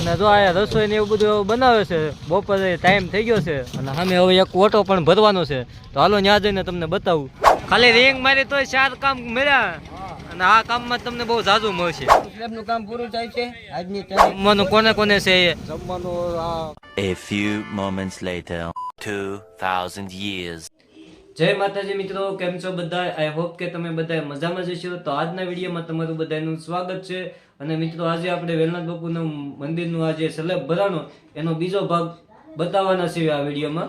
અને જો આ રસોઈ ને એવું બધું બનાવે છે બપોરે ટાઈમ થઈ ગયો છે અને સામે હવે એક ઓટો પણ ભરવાનો છે. તો હાલો ત્યાં જઈને તમને બતાવું. ખાલી રેંગ મારી તોય ચાર કામ મળ્યા. અને આ કામમાં તમને બહુ ઝાઝું મળશે. સ્લેબનું કામ પૂરું થાય છે? આજની જમવાનું કોને કોને છે એ? જમવાનું આ A few moments later, 2000 years. જય માતાજી મિત્રો, કેમ છો બધા? આઈ હોપ કે તમે બધા મજામાં જ છો તો આજના વિડીયોમાં તમારું બધાનું સ્વાગત છે. અને મિત્રો, આજે આપણે વેલનાથ બાપુનું મંદિરનું આ જે સલેબ ભરાણો, એનો બીજો ભાગ બતાવવાના છીએ આ વિડીયોમાં.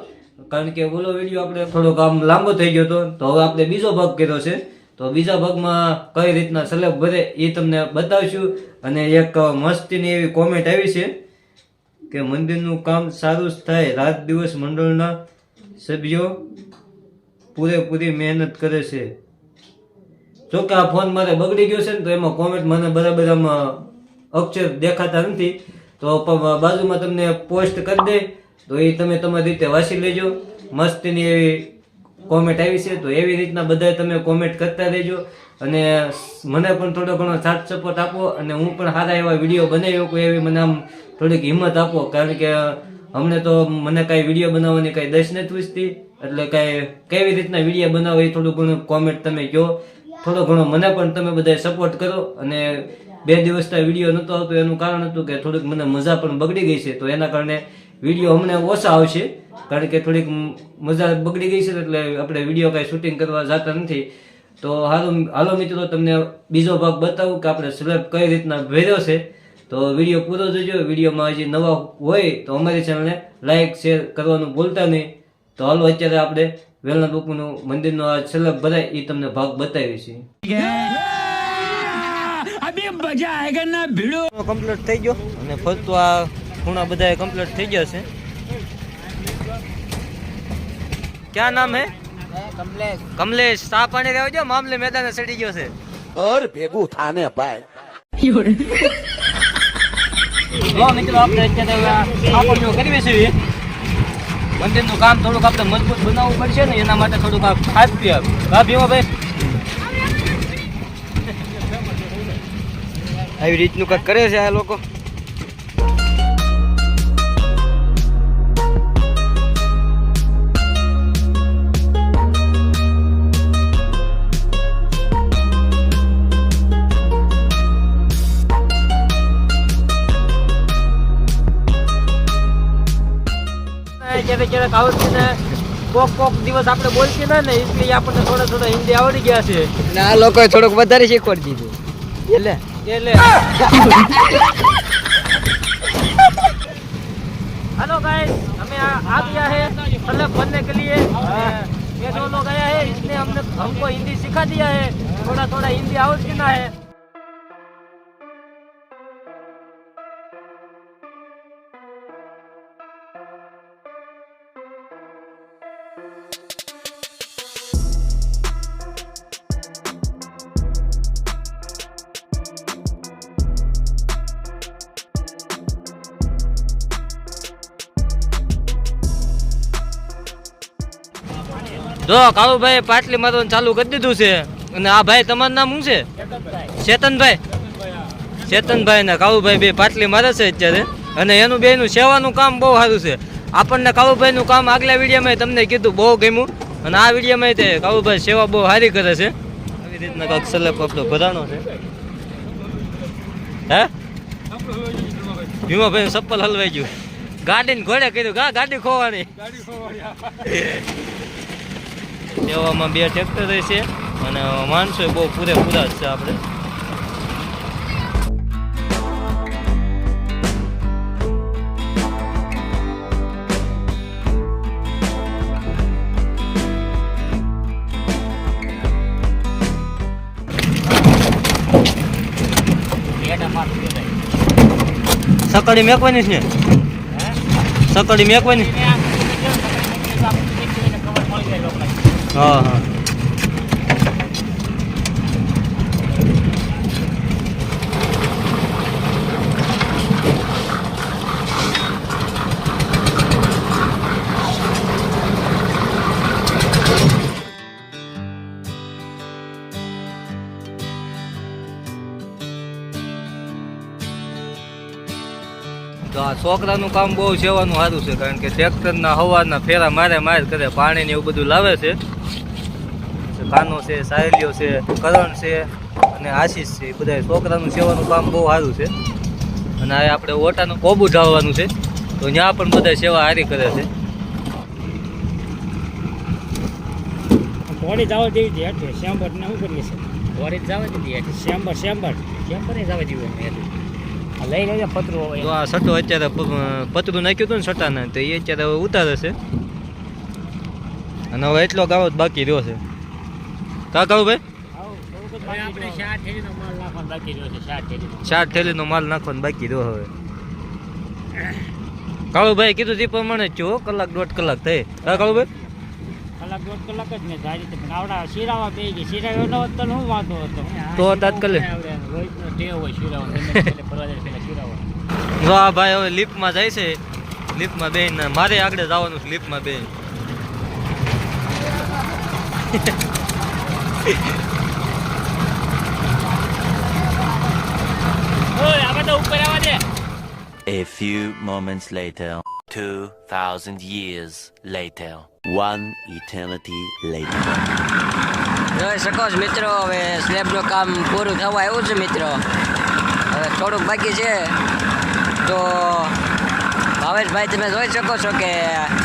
કારણ કે ઓલો વીડિયો આપણે થોડોક આમ લાંબો થઈ ગયો હતો. તો હવે આપણે બીજો ભાગ કર્યો છે. તો બીજા ભાગમાં કઈ રીતના સલેબ ભરે એ તમને બતાવશું. અને એક મસ્તીની એવી કોમેન્ટ આવી છે કે મંદિરનું કામ સારું જ થાય. રાત દિવસ મંડળના સભ્યો પૂરેપૂરી મહેનત કરે છે. જો કે આ ફોન મારે બગડી ગયો છે ને તો એમાં કોમેન્ટ મને બરાબર આમાં અક્ષર દેખાતા નથી. તો બાજુમાં તમને પોસ્ટ કરી દે. તો એ તમે તમારી રીતે વાંચી લેજો. મસ્તીની એવી કોમેન્ટ આવી છે. તો એવી રીતના બધા તમે કોમેન્ટ કરતા રહેજો. અને મને પણ થોડો ઘણો સાથ સપોર્ટ આપો. અને હું પણ સારા એવા વીડિયો બનાવી શકું એવી મને આમ થોડીક હિંમત આપો. કારણ કે અમને તો મને કાંઈ વીડિયો બનાવવાની કાંઈ દશ નથી પૂછતી એટલે કાંઈ કેવી રીતના વીડિયો બનાવો એ થોડું ઘણું કોમેન્ટ તમે કહો. થોડો ઘણો મને પણ તમે બધા સપોર્ટ કરો. અને બે દિવસના વીડિયો નહોતો આવતો, એનું કારણ હતું કે થોડીક મને મજા પણ બગડી ગઈ છે. તો એના કારણે વીડિયો અમને ઓછા આવશે. કારણ કે થોડીક મજા બગડી ગઈ છે એટલે આપણે વીડિયો કાંઈ શૂટિંગ કરવા જતા નથી. તો હાલો હાલો મિત્રો, તમને બીજો ભાગ બતાવું કે આપણે સ્લેબ કઈ રીતના ભેર્યો છે. તો વીડિયો પૂરો જોજો. વિડીયોમાં હજી નવા હોય તો અમારી ચેનલને લાઈક શેર કરવાનું ભૂલતા નહીં. તો હાલો અત્યારે આપણે વેલના બાપુનું મંદિરનો આ છેલ્લો બધા એ તમને ભાગ બતાવી છે કમ્પ્લીટ થઈ ગયો. અને ફરતું આ ખૂણા બધા કમ્પ્લીટ થઈ ગયા છે. ક્યાં નામ હે? કમલેશ. કમલેશ. સા પાણી રહેજો મામલે મેદાને સડી ગયો છે. ઘર ભેગું થાને ભાઈ. મિત્રો આપણે અત્યારે આપણને કરીએ છીએ. મંદિરનું કામ થોડુંક આપણે મજબૂત બનાવવું પડશે ને, એના માટે થોડુંક આ ખાસ પીએ હા ભીમા ભાઈ. આવી રીતનું કંઈક કરે છે આ લોકો? ક્યારેક ક્યારેક આવડતી ને કોક કોક દિવસ આપણે બોલતી ના ને એટલે આપણને થોડા થોડા હિન્દી આવડી ગયા છે અને આ લોકોએ થોડુંક વધારે શીખવાડી દીધું એટલે એટલે हेलो गाइस हमें आ, आ गया है मतलब बनने के लिए ये दो लोग आया है इसने हमने हमको हिंदी सिखा दिया है थोड़ा थोड़ा हिंदी आवड़ती ना है જો કાળુભાઈ પાટલી મારવાનું ચાલુ કરી દીધું છે. અને આ ભાઈ તમારું નામ શું છે? ચેતનભાઈ ચેતનભાઈ ને કાળુભાઈ બે પાટલી મારે છે અત્યારે. અને એનું બેનું સેવાનું કામ બહુ સારું છે. આપણને કાળુભાઈ નું કામ આગલા વિડીયોમાં તમને કીધું, બહુ ગમ્યું. અને આ વિડીયોમાં તે કાળુભાઈ સેવા બહુ સારી કરે છે. આવી રીતના કાંક સલેપ આપણો ભરાણો છે. હે? ભીમાભાઈ ચપ્પલ હલવાઈ ગયું. ગાડીને ઘોડે કર્યું ગા ગાડી ખોવાની? સેવામાં બે ટ્રેક્ટર છે અને માણસો બહુ પૂરેપૂરા જ છે આપણે. સકડી મેકવાની છે? ને સકડી મેકવાની? હા હા. તો આ છોકરાનું કામ બહુ સેવાનું સારું છે, કારણ કે ટ્રેક્ટરના હવાના ફેરા મારે મારે કરે પાણી ને એવું બધું લાવે છે. કાનો છે સાહેલીઓ છે કરણ છે અને આશીષ છે એ બધા છોકરાનું સેવાનું કામ બહુ સારું છે. અને આ આપણે ઓટાનું કોબુ ઢાળવાનું છે. તો ત્યાં પણ બધા સેવા હારી કરે છે. કોણી જવા દેવી હતી એટલે શ્યામભર ને શું કરીએ છે? ઘોડી જવા દીધી એટલે શ્યામ્બર શ્યામભર શ્યામભર ને જવા દેવું એમ આ લઈ લઈને પતરું તો આ સટો અત્યારે પતરું નાખ્યું હતું ને સટાને તો એ અત્યારે હવે ઉતારે છે. અને હવે એટલો ગાળો જ બાકી રહ્યો છે. કા કહું ભાઈ? આપણે થેલીનો માલ નાખવાનો બાકી રહ્યો છે શાક થેલીનો ચાર થેલીનો માલ નાખવાનો બાકી રહ્યો હવે. કાળુભાઈ કીધું તે પ્રમાણે જ છું કલાક દોઢ કલાક થઈ કા કાળુભાઈ કલાક દોઢ કલાક જ ને જાય રીતે પણ આવડા શીરાવા બે ગઈ શીરાવ્યો ન હોત તો વાંધો હતો. તો તાત્કાલિક. ટેવ હોય શીરાવો શીરાવો. જો આ ભાઈ હવે લિફ્ટમાં જાય છે લિફ્ટમાં બેન મારે આગળ જવાનું છે લિફ્ટમાં બેન A few moments later. 2,000 years later. One eternity later. જોઈ શકો છો મિત્રો હવે સ્લેબનું કામ પૂરું થવા આવ્યું છે મિત્રો હવે થોડુંક બાકી છે તો ભાવેશભાઈ તમે જોઈ શકો છો કે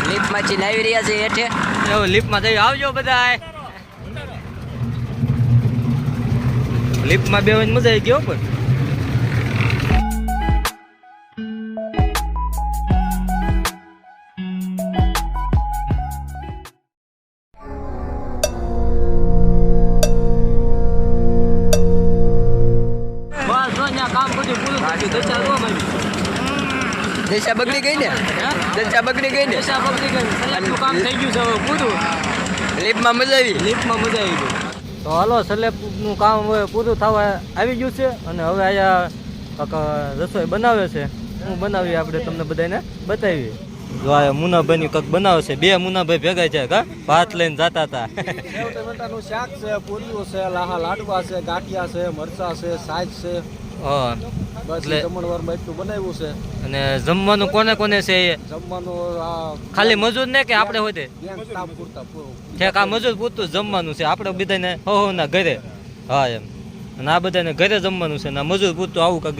લિફ્ટમાંથી આવી રહ્યા છે હેઠે લિફ્ટમાં જઈ આવજો બધા લિફ્ટમાં બેવાની મજા આવી ગયો પણ. દશા બગડી ગઈ ને? દશા બગડી ગઈ ને? દશા બગડી ગઈ કામ થઈ ગયું છે હવે પૂરું. લિફ્ટમાં મજા આવી? લિફ્ટમાં મજા આવી ગઈ. તો હાલો સલેબનું કામ હવે પૂરું થવા આવી ગયું છે અને હવે અહીંયા રસોઈ બનાવે છે. હું બનાવી આપણે તમને બધાને બતાવીએ. જો આ મુનાભાઈની કંઈક બનાવે છે. બે મુનાભાઈ ભેગા છે ભાત લઈને જતા હતા. શાક છે, પૂરીઓ છે, લાહા લાડવા છે, ગાંઠિયા છે, મરચા છે સાજ છે. હા બસ એટલે- જમણવારમાં એટલું બનાવ્યું છે. અને જમવાનું કોને કોને છે એ? જમવાનું આ ખાલી મજૂર ને કે આપણે હોય તે? ઠેક આ મજૂર પૂરતું જમવાનું છે. આપણે બધાને હો હો ના ઘરે. હા એમ. અને આ બધાને ઘરે જમવાનું છે. ને મજૂર પૂરતું આવું કાંક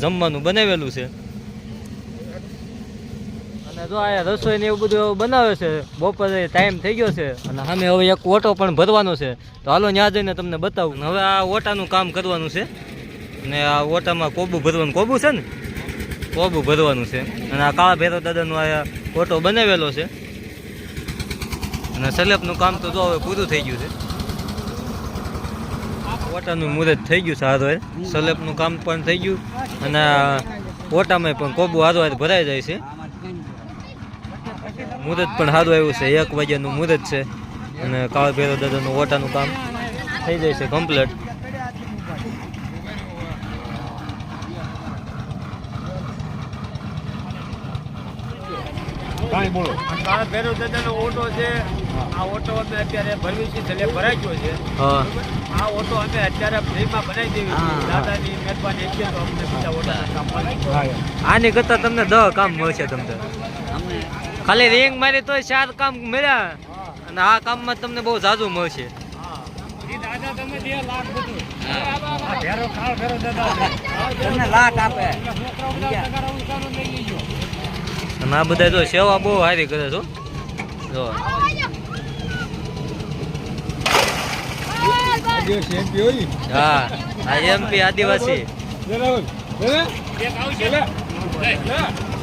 જમવાનું બનાવેલું છે. અને જો આ રસોઈ ને એવું બધું બનાવે છે બપોરે ટાઈમ થઈ ગયો છે. અને સામે હવે એક ઓટો પણ ભરવાનો છે. તો હાલો ત્યાં જઈને તમને બતાવું. હવે આ ઓટાનું કામ કરવાનું છે. અને આ ઓટામાં કોબું ભરવાનું, કોબું છે ને? કોબું ભરવાનું છે. અને આ કાળા ભેરો દાદાનું આ ઓટો બનાવેલો છે. અને સલેબનું કામ તો જો હવે પૂરું થઈ ગયું છે. ઓટાનું મુહૂર્ત થઈ ગયું છે હારવાર સલેબનું કામ પણ થઈ ગયું. અને ઓટામાં પણ કોબુ હાર ભરાઈ જાય છે. મુહૂર્ત પણ સારું આવ્યું છે. એક વાગ્યાનું મુહૂર્ત છે. અને કાળા ભેરો દાદાનું ઓટાનું કામ થઈ જાય છે કમ્પ્લીટ કાળા ભેરવ દાદાનો ઓટો છે આ ઓટો અમે અત્યારે ભરવી છે એટલે ભરાઈ ગયો છે. હા. આ ઓટો અમે અત્યારે ફ્રીમાં બનાવી દેવી. દાદાની મહેરબાની છે તો અમને બીજા ઓટા કામ આની કરતા તમને દહ કામ મળશે તમને. ખાલી રિંગ મારી તોય ચાર કામ મળ્યા. અને આ કામમાં તમને બહુ ઝાઝું મળશે. દાદા તમે દે લાખ બધું. ભેરો કાળ ભેરો દાદા. તમને લાખ આપે. અને આ બધા જો સેવા બહુ સારી કરે છો જો હા આ એમપી આદિવાસી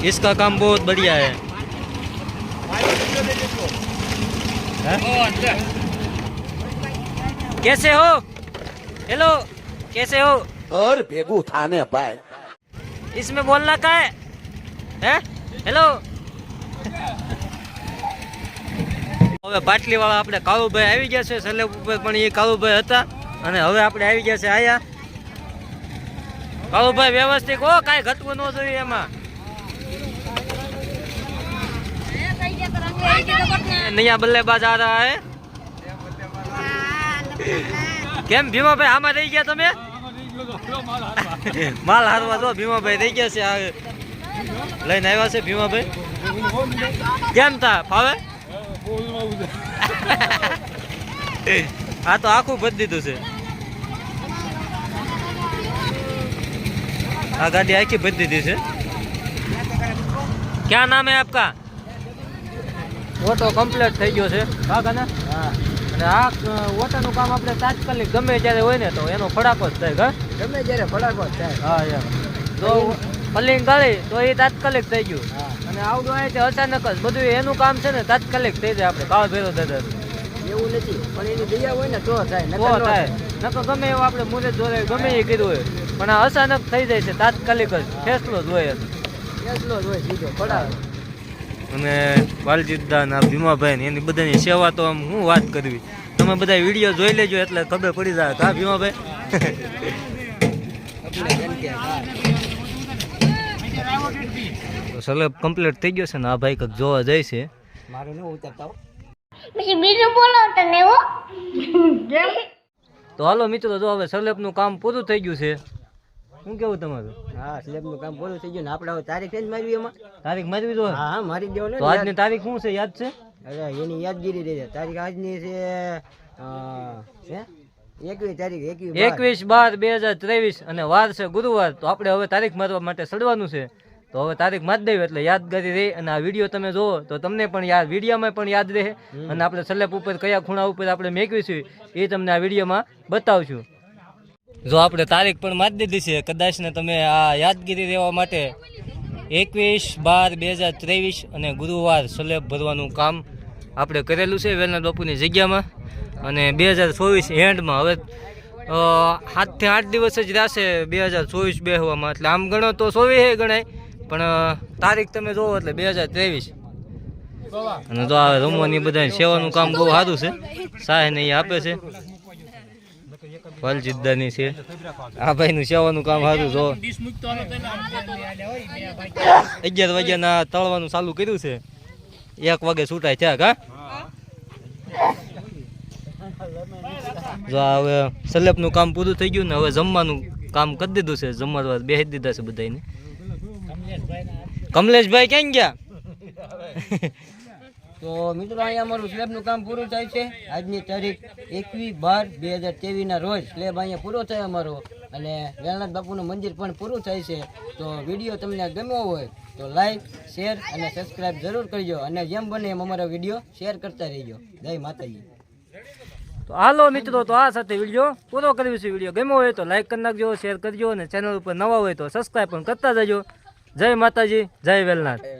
इसका काम बहुत बढ़िया है हैं? कैसे हो हेलो कैसे हो ઘર ભેગું થાને ભાઈ इसमें बोलना का है हैं હેલો હવે પાટલી વાળા આપણે કાળુભાઈ આવી ગયા છે સલેબ ઉપર પણ એ કાળુભાઈ હતા. અને હવે આપણે આવી ગયા છે આયા. કાળુભાઈ વ્યવસ્થિત હો કાંઈ ઘટવું ન જોઈએ એમાં. નૈયા બલ્લેબાજ આ રહા હે. કેમ ભીમાભાઈ આમાં રહી ગયા તમે? માલ હારવા જો ભીમાભાઈ રહી ગયા છે આ લઈને આવ્યા છે ભીમાભાઈ. કેમ તા ફાવે? આ તો આખું ભરી દીધું છે. આ ગાડી આખી ભરી દીધી છે. ક્યાં નામ હે આપકા? ઓટો કમ્પ્લીટ થઈ ગયો છે. કાકા? ને અને આ ઓટાનું કામ આપણે તાત્કાલિક ગમે ત્યારે હોય ને તો એનો ફડાકો જ થાય ગમે ગમે જ્યારે જ થાય. હા યાર તો પલ્લિંગ ગાળી તો એ તાત્કાલિક થઈ ગયું. અને આવું આવે છે અચાનક જ. બધું એનું કામ છે ને તાત્કાલિક થઈ જાય આપણે ભાવ ભેરો દાદા એવું નથી પણ એની દયા હોય ને તો થાય તો નકર થાય. નકર ગમે એવું આપણે મુરે જોડે ગમે એ કીધું હોય પણ આ અચાનક થઈ જાય છે તાત્કાલિક જ. ફેસલો જ હોય. ફેસલો જ હોય સીધો પડાવે. અને વાલજીદા ના ભીમાભાઈ ને એની બધાની સેવા તો આમ હું વાત કરવી. તમે બધા વીડિયો જોઈ લેજો એટલે ખબર પડી જાય કા ભીમાભાઈ. સલેબ કમ્પ્લીટ થઈ ગયો છે ને આ ભાઈ કંઈક જોવા જાય છે. મારે ન ઉતરતા હો. પછી બીજું બોલો તને હો. તો હાલો મિત્રો જો હવે સલેબનું કામ પૂરું થઈ ગયું છે. શું કેવું તમારું? હા સ્લેબનું કામ પૂરું થઈ ગયું ને આપણે હવે તારીખ જ મારવી એમાં? તારીખ મારી જો હા હા મારી દેવો ને તો આજની તારીખ શું છે યાદ છે? અરે એની યાદગીરી રહી છે. તારીખ આજની છે એકવીસ તારીખ એકવીસ બાર. એકવીસ બાર બે હજાર ત્રેવીસ અને વાર છે ગુરુવાર. તો આપણે હવે તારીખ મારવા માટે સડવાનું છે. તો હવે તારીખ મારી દેવી એટલે યાદગારી રહે અને આ વીડિયો તમે જોવો તો તમને પણ યાદ વિડીયોમાં પણ યાદ રહે. અને આપણે સલેબ ઉપર કયા ખૂણા ઉપર આપણે મેકવીશું એ તમને આ વિડીયોમાં બતાવશું. જો આપણે તારીખ પણ માત દીધી છે કદાચ ને તમે આ યાદગીરી રહેવા માટે એકવીસ બાર બે હજાર ત્રેવીસ અને ગુરુવાર સલેબ ભરવાનું કામ આપણે કરેલું છે વેલનાથ બાપુની જગ્યામાં. અને બે હજાર ચોવીસ એન્ડમાં હવે સાતથી આઠ દિવસ જ રહેશે બે હજાર ચોવીસ બેહવામાં એટલે આમ ગણો તો ચોવીસ ગણાય. પણ તારીખ તમે જોવો એટલે બે હજાર ત્રેવીસ. અને તો આ રમવાની બધા સેવાનું કામ બહુ સારું છે. સાહેબ ને એ આપે છે. વાલજીદાની છે. આ ભાઈનું સેવાનું કામ સારું જો. અગિયાર વાગ્યાના તળવાનું ચાલુ કર્યું છે. એક વાગે છૂટાય થયા કા જો હવે સલેપનું કામ પૂરું થઈ ગયું ને હવે જમવાનું કામ કરી દીધું છે. જમવા બેસી દીધા છે બધાને કમલેશભાઈ ક્યાં ગયા? તો મિત્રો અહીંયા અમારું સ્લેબનું કામ પૂરું થાય છે. આજની તારીખ એકવીસ બાર બે હજાર ત્રેવીસના રોજ સ્લેબ અહીંયા પૂરો થાય અમારો. અને વેલનાથ બાપુનું મંદિર પણ પૂરું થાય છે. તો વીડિયો તમને ગમ્યો હોય તો લાઈક શેર અને સબસ્ક્રાઈબ જરૂર કરજો. અને જેમ બને એમ અમારો વીડિયો શેર કરતા રહેજો. જય માતાજી. તો હાલો મિત્રો તો આ સાથે વીડિયો પૂરો કર્યો છે વીડિયો ગમ્યો હોય તો લાઈક કરી નાખજો શેર કરજો અને ચેનલ ઉપર નવા હોય તો સબસ્ક્રાઈબ પણ કરતા જજો. જય માતાજી જય વેલનાથ.